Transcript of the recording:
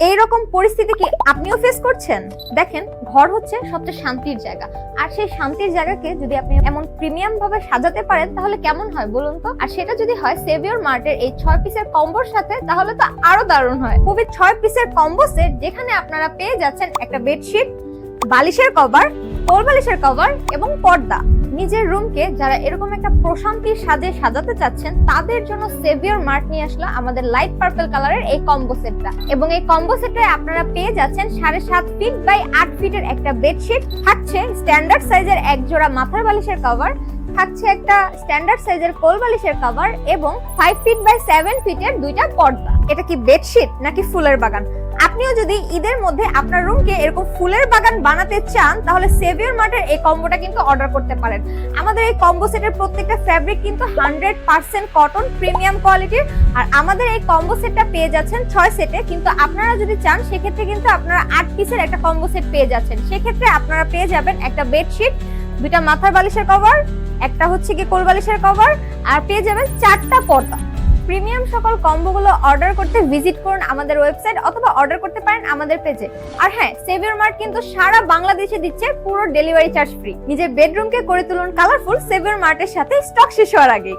এইরকম পরিস্থিতি কি আপনিও ফেস করছেন? দেখেন, ঘর হচ্ছে সবচেয়ে শান্তির জায়গা। আর সেই শান্তির জায়গাকে যদি আপনি এমন প্রিমিয়াম ভাবে সাজাতে পারেন, তাহলে কেমন হয় বলুন তো? আর সেটা যদি হয় সেভিয়র মার্টের এই ছয় পিসের কম্বোর সাথে, তাহলে তো আরও দারুণ হয়। খুবই ছয় পিসের কম্বো সেট যেখানে আপনারা পেয়ে যাচ্ছেন একটা বেডশিট বালিশের কভার কোল বালিশের কভার এবং পর্দা। নিজের রুমকে যারা এরকম একটা প্রশান্তির সাজে সাজাতে চাচ্ছেন, তাদের জন্য সেভিয়র মার্ট নিয়ে আসলো আমাদের লাইট পার্পল কালারের এই কম্বো সেটটা এবং এই কম্বো সেটে আপনারা পেয়ে যাচ্ছেন সাড়ে সাত ফিট বাই আট ফিটের একটা বেডশিট থাকছে স্ট্যান্ডার্ড সাইজের এক জোড়া মাথার বালিশের কভার থাকছে একটা স্ট্যান্ডার্ড সাইজের কোল বালিশের কভার এবং ফাইভ ফিট বাই সেভেন ফিটের দুইটা পর্দা। এটা কি বেডশিট নাকি ফুলের বাগান? আপনিও যদি ঈদের মধ্যে আপনার রুমকে এরকম ফুলের বাগান বানাতে চান, তাহলে সেভিয়র মার্টের এই কম্বোটা কিন্তু অর্ডার করতে পারেন। আমাদের এই কম্বো সেটের প্রত্যেকটা ফ্যাব্রিক কিন্তু হান্ড্রেড পার্সেন্ট কটন প্রিমিয়াম কোয়ালিটির আর আমাদের এই কম্বো সেটটা পেয়ে যাচ্ছেন ছয় সেটে কিন্তু আপনারা যদি চান, সেক্ষেত্রে কিন্তু আপনারা আট পিসের একটা কম্বো সেট পেয়ে যাচ্ছেন। সেক্ষেত্রে আপনারা পেয়ে যাবেন একটা বেডশিট দুটা মাথার বালিশের কভার একটা হচ্ছে কি কোল বালিশের কভার আর পেয়ে যাবেন চারটা পর্দা। প্রিমিয়াম সকল কম্বোগুলো অর্ডার করতে ভিজিট করুন আমাদের ওয়েবসাইট অথবা অর্ডার করতে পারেন আমাদের পেজে। আর হ্যাঁ সেভিয়র মার্ট কিন্তু সারা বাংলাদেশে দিচ্ছে পুরো ডেলিভারি চার্জ ফ্রি। নিজের বেডরুমকে করে তুলুন কালারফুল সেভিয়র মার্টের সাথে স্টক শেষ হওয়ার আগেই।